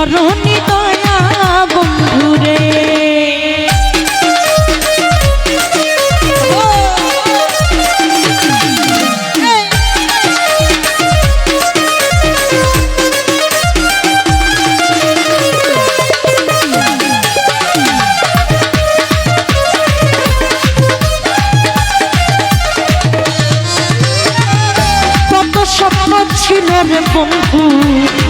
বরণী দয়া বন্ধুরে। ছিল রে বন্ধু।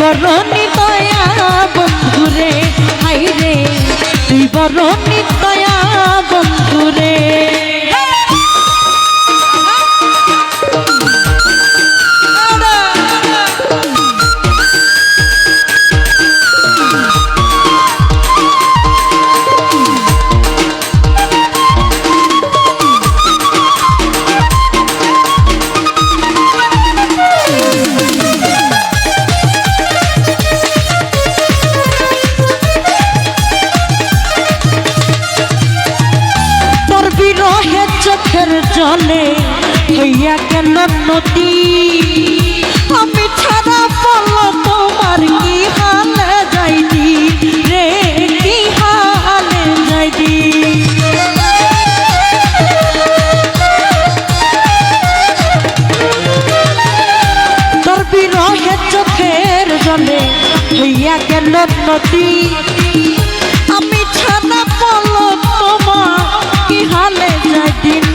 বরণি দয়া বন্ধুরে হাই রে তুই বরণি দয়া বন্ধুরে। জলে হইয়া গেল নদী? আমি ছাড়া বলো, তোমার কি হালে যাইদি রে, কি হালে যাইদি তোর চোখের জলে, হইয়া গেল নদী?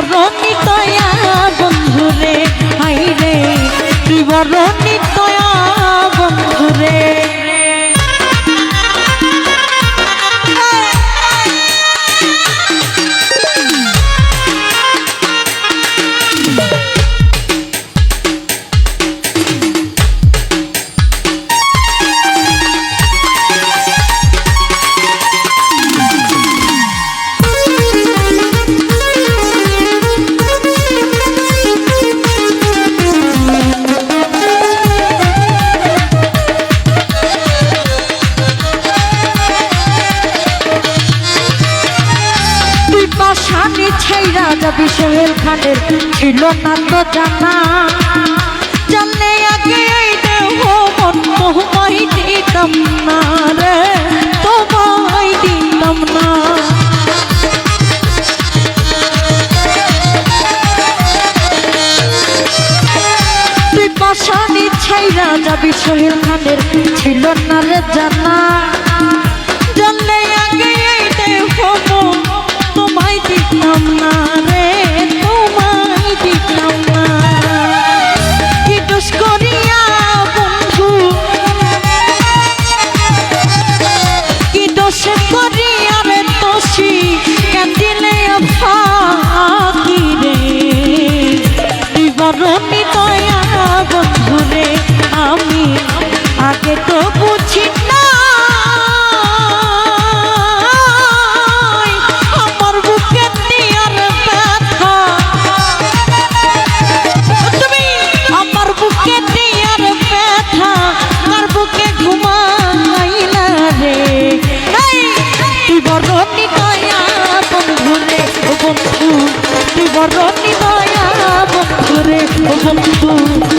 ত্রিবরণী ছাইরা যাবি সোহেল খানের ছিল না তো জানা। জানলে আগে এই দেহ মন তোমায় দিতাম না রে, তোমায় দিতাম না। তুই পাশানি ছাইরা যাবি সোহেল খানের ছিল না রে জানা। বিবরণী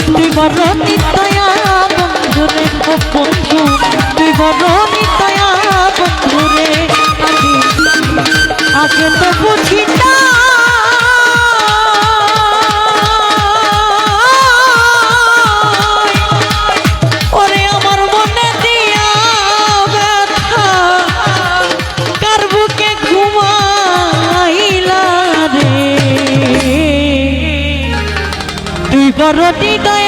তুই বড় নিতয়া বন্ধু রে বন্ধু। তুই বড় নিতয়া বন্ধু রে, আগে তো বুঝি না তুই